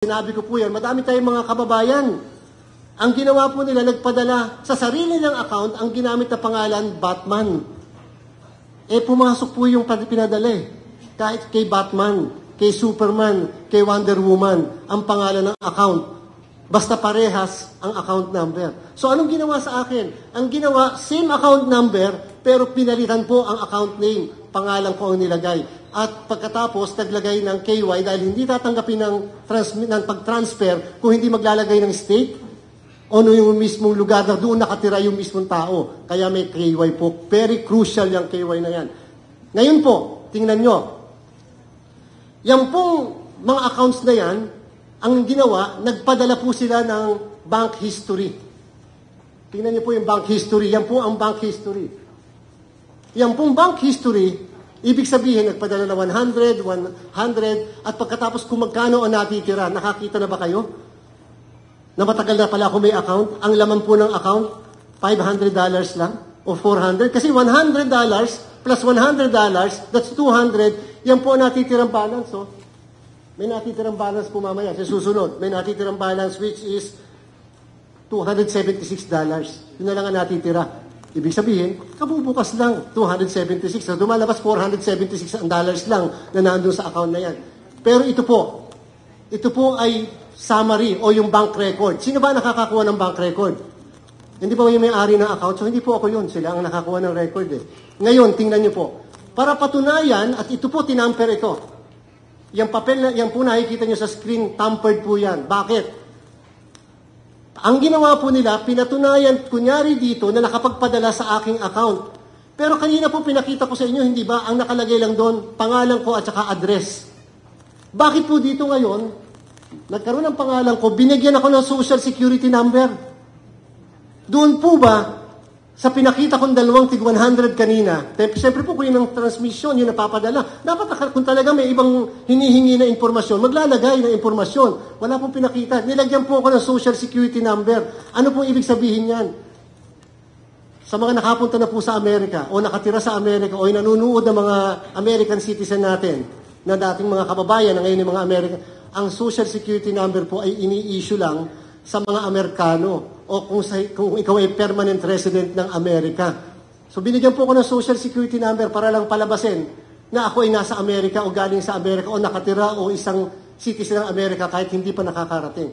Sinabi ko po yan, madami tayong mga kababayan. Ang ginawa po nila, nagpadala sa sarili ng account, ang ginamit na pangalan, Batman. Eh, pumasok po yung pinadala eh. Kahit kay Batman, kay Superman, kay Wonder Woman, ang pangalan ng account. Basta parehas ang account number. So, anong ginawa sa akin? Ang ginawa, same account number, pero pinalitan po ang account name. Pangalan ko ang nilagay. At pagkatapos, naglagay ng KY dahil hindi tatanggapin ng, transmi- ng pag-transfer kung hindi maglalagay ng state o no yung mismong lugar na doon nakatira yung mismong tao. Kaya may KY po. Very crucial yung KY na yan. Ngayon po, tingnan nyo. Yan pong mga accounts na yan, ang ginawa, nagpadala po sila ng bank history. Tingnan niyo po yung bank history. Yan po ang bank history. Yan pong bank history, ibig sabihin, nagpadala na 100, 100, at pagkatapos kung magkano ang natitira, nakakita na ba kayo? Na matagal na pala ako may account. Ang laman po ng account, $500 lang o 400. Kasi $100 plus $100, that's 200. Yan po ang natitirang balance. Oh. May natitirang balance po mamaya sa susunod. May natitirang balance which is $276. Yun na lang ang natitira. Ibig sabihin, kabubukas lang, 276. So, dumalabas 476 ang dollars lang na nandun sa account na yan. Pero ito po, ito po ay summary o yung bank record. Sino ba nakakakuha ng bank record? Hindi ba yung may-ari ng account? So, hindi po ako yun. Sila ang nakakuha ng record eh. Ngayon, tingnan niyo po. Para patunayan, at ito po, tinamper ito. Yung papel na, yan po nakikita niyo sa screen, tampered po yan. Bakit? Ang ginawa po nila, pinatunayan kunyari dito na nakapagpadala sa aking account. Pero kanina po pinakita ko sa inyo, hindi ba, ang nakalagay lang doon, pangalan ko at saka address. Bakit po dito ngayon, nagkaroon ng pangalan ko, binigyan ako ng social security number. Doon po ba, sa pinakita kong dalawang tig 100 kanina, siyempre po kung yun ang transmission, yun napapadala. Dapat kung talaga may ibang hinihingi na impormasyon, maglalagay ng impormasyon. Wala pong pinakita. Nilagyan po ako ng social security number. Ano pong ibig sabihin yan? Sa mga nakapunta na po sa Amerika o nakatira sa Amerika o nanunood ng mga American citizen natin na dating mga kababayan na ngayon yung mga American, ang social security number po ay ini-issue lang sa mga Amerikano o kung, sa, kung ikaw ay permanent resident ng Amerika. So binigyan po ako ng social security number para lang palabasin na ako ay nasa Amerika o galing sa Amerika o nakatira o isang citizen ng Amerika kahit hindi pa nakakarating.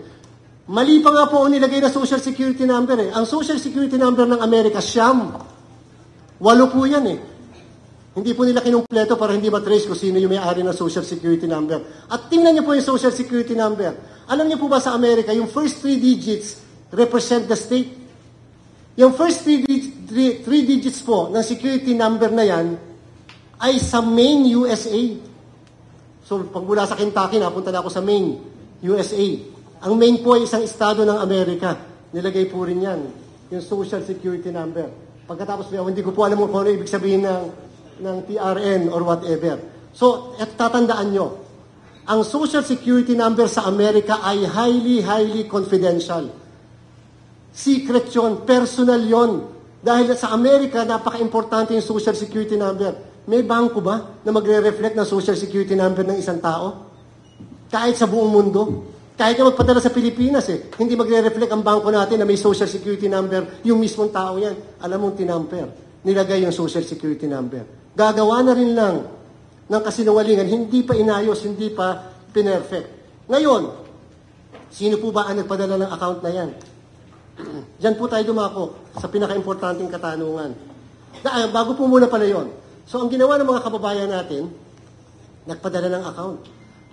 Mali pa nga po ang nilagay na social security number eh. Ang social security number ng Amerika, siyam. Walo po yan eh. Hindi po nila kinumpleto para hindi matrace kung sino yung may-ari ng social security number. At tingnan niyo po yung social security number. Alam niyo po ba sa Amerika, yung first three digits represent the state. Yung first three, three, three digits po ng security number na yan ay sa Maine, USA. So, pag mula sa Kentucky, napunta na ako sa Maine, USA. Ang Maine po ay isang estado ng Amerika. Nilagay po rin yan, yung social security number. Pagkatapos, hindi ko po alam kung ano ibig sabihin ng, ng TRN or whatever. So, at tatandaan nyo, ang social security number sa Amerika ay highly, highly confidential. Secret yon, personal yon. Dahil sa Amerika, napaka-importante yung social security number. May bangko ba na magre-reflect ng social security number ng isang tao? Kahit sa buong mundo? Kahit na magpadala sa Pilipinas eh, hindi magre-reflect ang bangko natin na may social security number, yung mismong tao yan. Alam mong tinamper. Nilagay yung social security number. Gagawa na rin lang ng kasinungalingan, hindi pa inayos, hindi pa pinerfect. Ngayon, sino po ba ang nagpadala ng account na yan? Diyan po tayo dumako sa pinaka-importanting katanungan. Na, ah, bago po muna pala yon. So, ang ginawa ng mga kababayan natin, nagpadala ng account.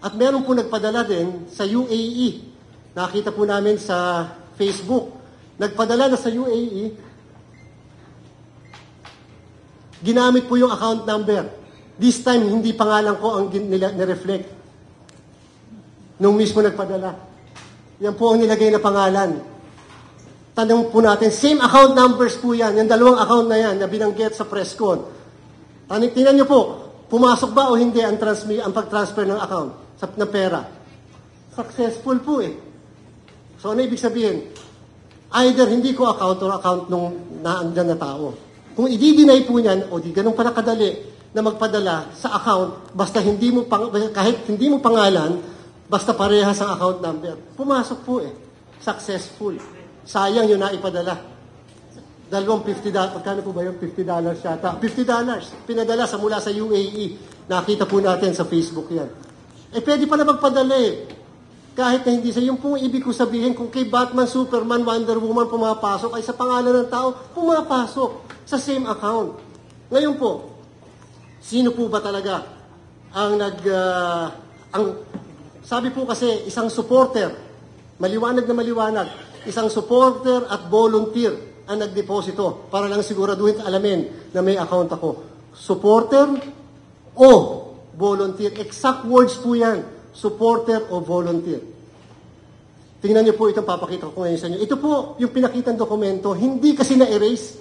At meron po nagpadala din sa UAE. Nakita po namin sa Facebook. Nagpadala na sa UAE. Ginamit po yung account number. This time, hindi pangalan ko ang gin- nila, reflect Nung mismo nagpadala. Yan po ang nilagay na pangalan. Tanong po natin, same account numbers po yan. Yung dalawang account na yan na binanggit sa press con. Tanong, tingnan nyo po, pumasok ba o hindi ang, transmi, ang pag-transfer ng account sa, ng pera? Successful po eh. So ano ibig sabihin? Either hindi ko account or account nung naandyan na tao. Kung i-deny po niyan, o di ganun pala kadali na magpadala sa account, basta hindi mo pang, kahit hindi mo pangalan, Basta parehas ang account number. Pumasok po eh. Successful. Sayang yun na ipadala. Dalawang 50 dollars. Magkano po ba yun? 50 dollars yata. 50 dollars. Pinadala sa mula sa UAE. Nakita po natin sa Facebook yan. Eh, pwede pala magpadala eh. Kahit na hindi sa yung pong ibig ko sabihin, kung kay Batman, Superman, Wonder Woman pumapasok, ay sa pangalan ng tao, pumapasok sa same account. Ngayon po, sino po ba talaga ang nag... ah, ang, sabi po kasi, isang supporter, maliwanag na maliwanag, isang supporter at volunteer ang nagdeposito para lang siguraduhin alamin na may account ako. Supporter o volunteer. Exact words po yan. Supporter o volunteer. Tingnan niyo po itong papakita ko ngayon sa inyo. Ito po yung pinakitang dokumento. Hindi kasi na-erase.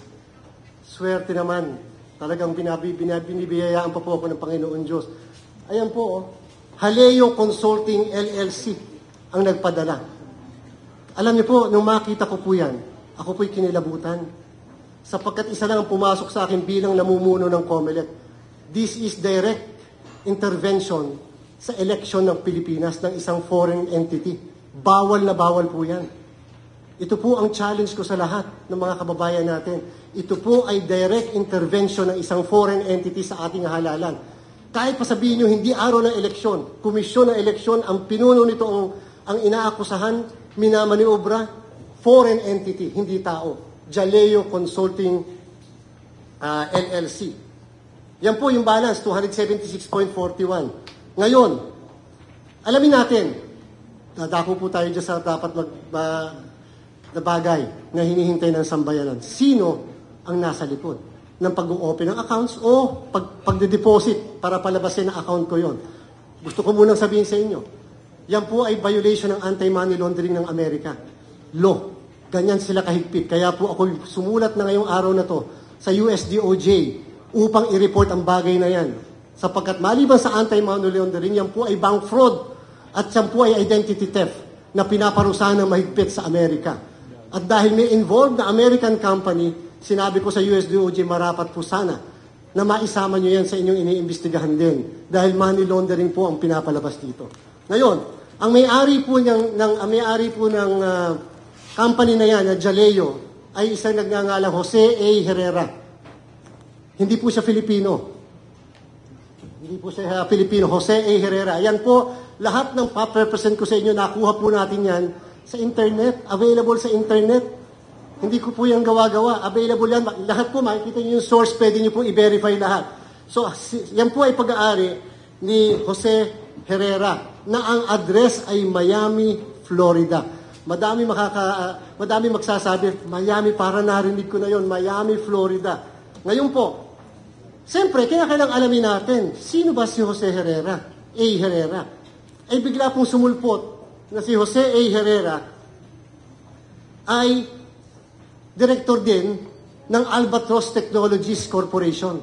Swerte naman. Talagang binabi, binabi, binibiyayaan pa po ako ng Panginoon Diyos. Ayan po, oh. Haleo Consulting LLC ang nagpadala. Alam niyo po, nung makita ko po yan, ako po'y kinilabutan. Sapagkat isa lang ang pumasok sa akin bilang namumuno ng COMELEC. This is direct intervention sa election ng Pilipinas ng isang foreign entity. Bawal na bawal po yan. Ito po ang challenge ko sa lahat ng mga kababayan natin. Ito po ay direct intervention ng isang foreign entity sa ating halalan. Kahit pa sabihin nyo, hindi araw ng eleksyon, komisyon ng eleksyon, ang pinuno nito ang, ang inaakusahan, minamaniobra, foreign entity, hindi tao. Jaleo Consulting ah, LLC. Yan po yung balance, 276.41. Ngayon, alamin natin, dadako po tayo dyan sa dapat mag, ma- na bagay na hinihintay ng sambayanan. Sino ang nasa likod ng pag-open ng accounts o pag, pagde-deposit para palabasin ang account ko yon. Gusto ko munang sabihin sa inyo, yan po ay violation ng anti-money laundering ng Amerika. Law. Ganyan sila kahigpit. Kaya po ako sumulat na ngayong araw na to sa USDOJ upang i-report ang bagay na yan. Sapagkat maliban sa anti-money laundering, yan po ay bank fraud at yan po ay identity theft na pinaparusahan ng mahigpit sa Amerika. At dahil may involved na American company, sinabi ko sa USDOJ, marapat po sana na maisama nyo yan sa inyong iniimbestigahan din. Dahil money laundering po ang pinapalabas dito. Ngayon, ang may-ari po ng, ng ang may-ari po ng ah, company na yan, na Jaleo, ay isang nagngangalang Jose A. Herrera. Hindi po siya Filipino. Hindi po siya uh, Filipino. Jose A. Herrera. Yan po, lahat ng paprepresent ko sa inyo, nakuha po natin yan sa internet. Available sa internet. Hindi ko po yan gawa-gawa. Available yan. Lahat po, makikita niyo yung source, pwede niyo po i-verify lahat. So, yan po ay pag-aari ni Jose Herrera na ang address ay Miami, Florida. Madami makaka madami magsasabi, Miami para narinig ko na yon, Miami, Florida. Ngayon po, Siyempre, kailangan alamin natin, sino ba si Jose Herrera? A. Herrera. Ay bigla pong sumulpot na si Jose A. Herrera ay director din ng Albatross Technologies Corporation.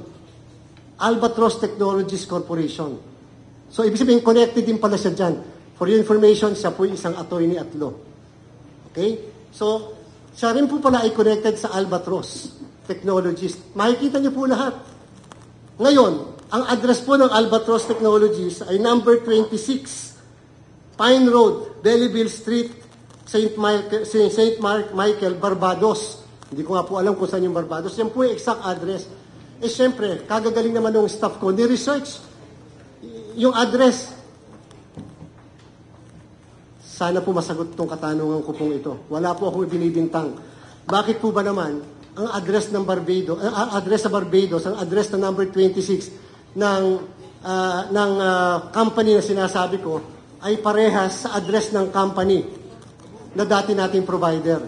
Albatross Technologies Corporation. So, ibig sabihin, connected din pala siya dyan. For your information, siya po isang attorney at law. Okay? So, siya rin po pala ay connected sa Albatross Technologies. Makikita niyo po lahat. Ngayon, ang address po ng Albatross Technologies ay number 26, Pine Road, Belleville Street, St. Michael, St. Mark Michael, Barbados. Hindi ko nga po alam kung saan yung Barbados. Yan po yung exact address. Eh syempre, kagagaling naman ng staff ko, ni-research yung address. Sana po masagot tong katanungan ko pong ito. Wala po akong binibintang. Bakit po ba naman ang address ng Barbados, ang address sa Barbados, ang address na number 26 ng ah, ng ah, company na sinasabi ko ay parehas sa address ng company na dati nating provider.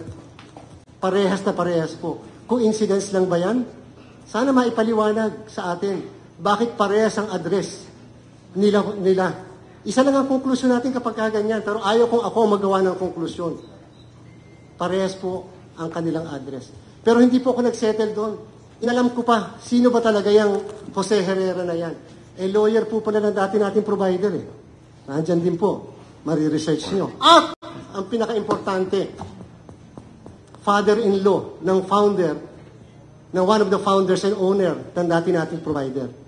Parehas na parehas po. Coincidence lang ba yan? Sana maipaliwanag sa atin. Bakit parehas ang address nila, nila? Isa lang ang konklusyon natin kapag kaganyan. Pero ayaw kong ako magawa ng konklusyon. Parehas po ang kanilang address. Pero hindi po ako nagsettle doon. Inalam ko pa, sino ba talaga yung Jose Herrera na yan? Eh, lawyer po pala ng dati nating provider eh. Nandyan din po. Mariresearch nyo. At, ang pinaka-importante, father-in-law ng founder, ng one of the founders and owner ng dati nating provider.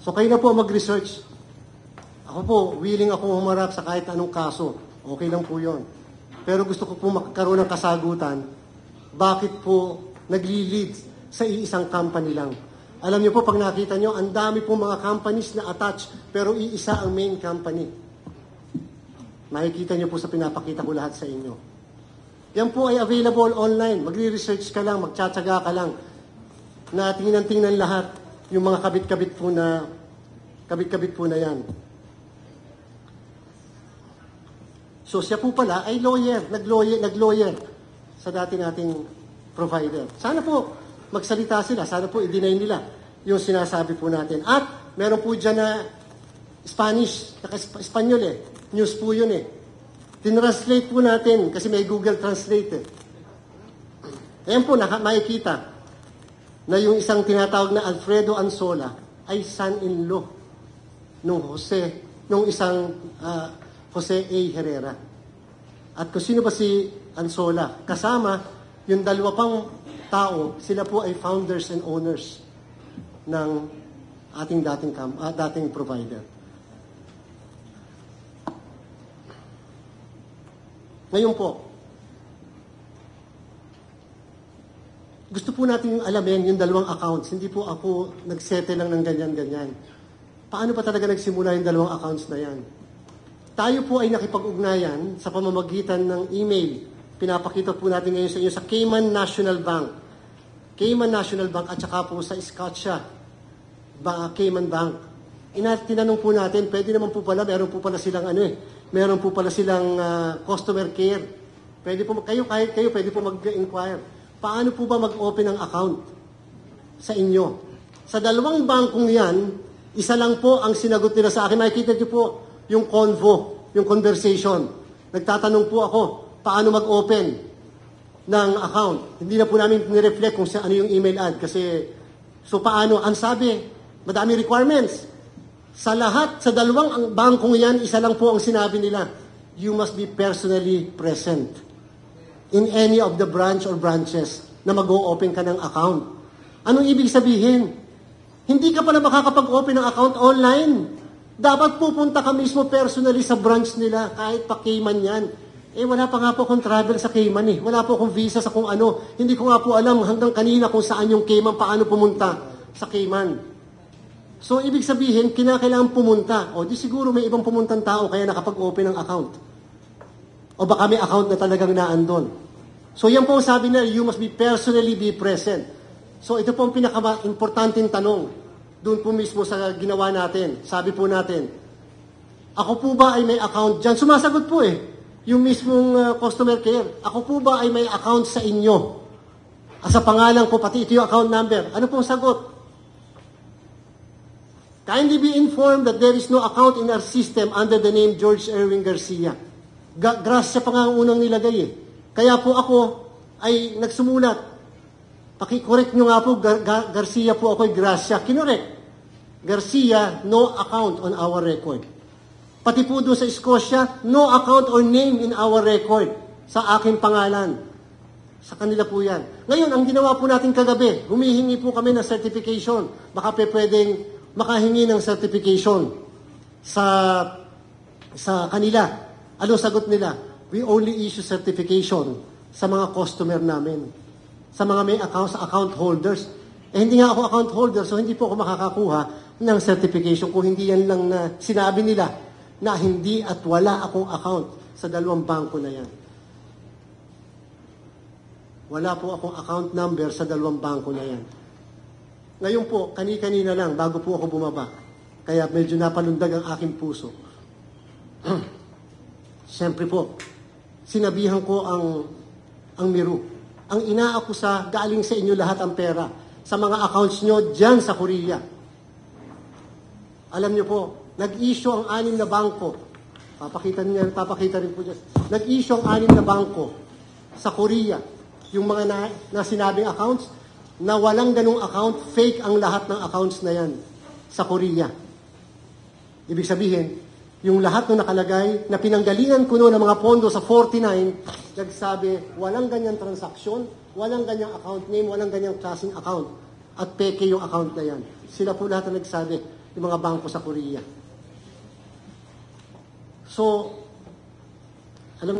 So kayo na po mag-research. Ako po, willing akong humarap sa kahit anong kaso. Okay lang po yon. Pero gusto ko po magkaroon ng kasagutan, bakit po nagli-lead sa iisang company lang? Alam niyo po, pag nakita niyo, ang dami po mga companies na attached, pero iisa ang main company. Makikita niyo po sa pinapakita ko lahat sa inyo. Yan po ay available online. Magre-research ka lang, magtsatsaga ka lang. Na tingnan-tingnan lahat yung mga kabit-kabit po na kabit-kabit po na yan. So siya po pala ay lawyer, nag-lawyer, nag-lawyer sa dati nating provider. Sana po magsalita sila, sana po i-deny nila yung sinasabi po natin. At meron po dyan na Spanish, naka-Espanyol eh. News po yun eh. Tinranslate po natin kasi may Google Translate eh. Ayan po, naka, makikita na yung isang tinatawag na Alfredo Ansola ay son-in-law nung Jose, nung isang ah, Jose A. Herrera. At kung sino ba si Ansola? Kasama yung dalawa pang tao, sila po ay founders and owners ng ating dating cam- ah, dating provider. Ngayon po, gusto po natin alamin yung dalawang accounts. Hindi po ako nagsettle lang ng ganyan-ganyan. Paano pa talaga nagsimula yung dalawang accounts na yan? Tayo po ay nakipag-ugnayan sa pamamagitan ng email. Pinapakita po natin ngayon sa inyo sa Cayman National Bank. Cayman National Bank at saka po sa Scotia ba, Cayman Bank. Ina, tinanong po natin, pwede naman po pala, meron po pala silang ano eh, meron po pala silang ah, customer care. Pwede po, kayo, kahit kayo, pwede po mag-inquire. Paano po ba mag-open ng account sa inyo? Sa dalawang bangkong yan, isa lang po ang sinagot nila sa akin. Makikita niyo po yung convo, yung conversation. Nagtatanong po ako, paano mag-open ng account. Hindi na po namin nireflect kung sa ano yung email ad kasi so paano, ang sabi, madami requirements. Sa lahat, sa dalawang ang bangkong yan, isa lang po ang sinabi nila, you must be personally present in any of the branch or branches na mag-o-open ka ng account. Anong ibig sabihin? Hindi ka pala makakapag-open ng account online. Dapat pupunta ka mismo personally sa branch nila, kahit pa Cayman yan. Eh, wala pa nga po akong travel sa Cayman eh. Wala po akong visa sa kung ano. Hindi ko nga po alam hanggang kanina kung saan yung Cayman, paano pumunta sa Cayman. So, ibig sabihin, kinakailangan pumunta. O, di siguro may ibang pumuntang tao kaya nakapag-open ng account. O baka may account na talagang naandon. So, yan po sabi na, you must be personally be present. So, ito po ang pinaka-importanting tanong. Doon po mismo sa ginawa natin. Sabi po natin, ako po ba ay may account dyan? Sumasagot po eh. Yung mismong uh, customer care. Ako po ba ay may account sa inyo? At sa pangalan ko, pati ito yung account number. Ano pong sagot? Kindly be informed that there is no account in our system under the name George Erwin Garcia. Ga Gracia pa nga ang unang nilagay eh. Kaya po ako ay nagsumulat. Paki-correct nyo nga po, Gar Gar Garcia po ako ay Gracia. Kinorek. Garcia, no account on our record. Pati po doon sa Scotia, no account or name in our record sa aking pangalan. Sa kanila po yan. Ngayon, ang ginawa po natin kagabi, humihingi po kami ng certification. Baka pe pwedeng makahingi ng certification sa sa kanila. Ano sagot nila? We only issue certification sa mga customer namin. Sa mga may accounts, account holders. Eh hindi nga ako account holder, so hindi po ako makakakuha ng certification kung hindi yan lang na sinabi nila na hindi at wala akong account sa dalawang bangko na yan. Wala po akong account number sa dalawang bangko na yan. Ngayon po, kani-kanina lang, bago po ako bumaba. Kaya medyo napalundag ang aking puso. Siyempre po, sinabihan ko ang, ang Miru. Ang inaakusa, galing sa inyo lahat ang pera. Sa mga accounts nyo dyan sa Korea. Alam niyo po, nag-issue ang anim na bangko. Papakita niyo, papakita rin po dyan. Nag-issue ang anim na bangko sa Korea. Yung mga na, na sinabing accounts, na walang ganong account, fake ang lahat ng accounts na yan sa Korea. Ibig sabihin, yung lahat ng nakalagay, na pinanggalingan ko noon ng mga pondo sa 49, nagsabi, walang ganyang transaksyon, walang ganyang account name, walang ganyang klaseng account. At peke yung account na yan. Sila po lahat ang nagsabi, yung mga bangko sa Korea. So,